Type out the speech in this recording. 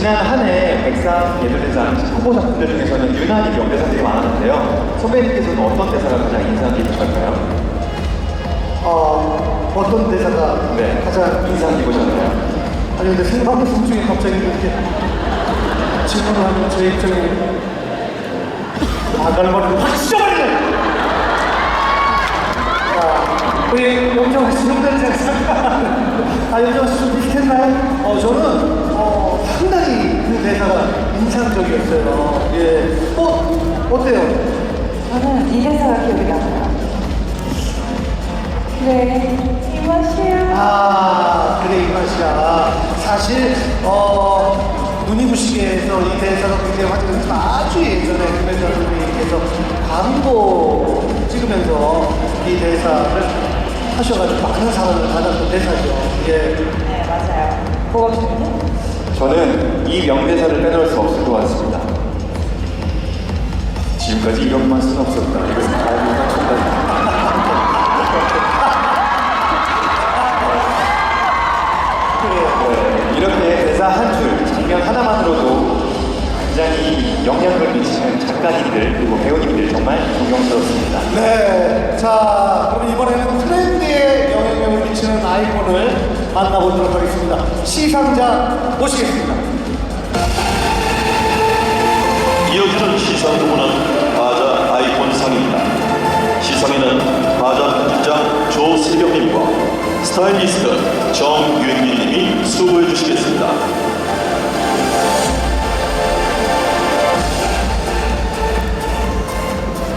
지난 한 해 백상 예술대상 후보 작품들 중에서는 유난히 명대사들이 많았는데요. 선배님께서는 어떤 대사가 가장 인상 깊으셨나요? 어, 어떤 대사가 네, 가장 인상 깊으셨나요? 아니 근데 생방송 중에 갑자기 이렇게 질문을 하면 제 입장에 아갈머리를 확 찢어버리네 자 우리 용정 씨 형들 생각 아 용정 씨 좀 비슷했나요? 어 저는 대사가 인상적이었어요 예 어? 어때요? 저는 이 대사가 기억이 나요. 그래, 이 맛이야. 아, 그래, 이 맛이야. 사실, 어, 문희부시계에서 이 대사가 굉장히 화제됐지만 아주 예전에 김혜자 선생님께서 광고 찍으면서 이 대사를 하셔가지고 많은 사랑을 받았던 대사죠. 예. 네, 맞아요. 뭐가 좋은데? 저는 이 명대사를 빼놓을 수 없을 것 같습니다. 지금까지 이런 맛은 없었다. 이것은 정답입니다. 네, 이렇게 대사 한 줄, 장면 하나만으로도 굉장히 영향을 미치는 작가님들 그리고 배우님들 정말 존경스럽습니다. 네. 자, 그럼 이번에는 트렌드에 영향력을 미치는 아이콘을 만나보도록 하겠습니다. 시상자 모시겠습니다. 이어지는 시상 부문은 바자 아이콘상입니다. 시상에는 바자 편집장 조세경님과 스타일리스트 정윤기님이 수고해 주시겠습니다.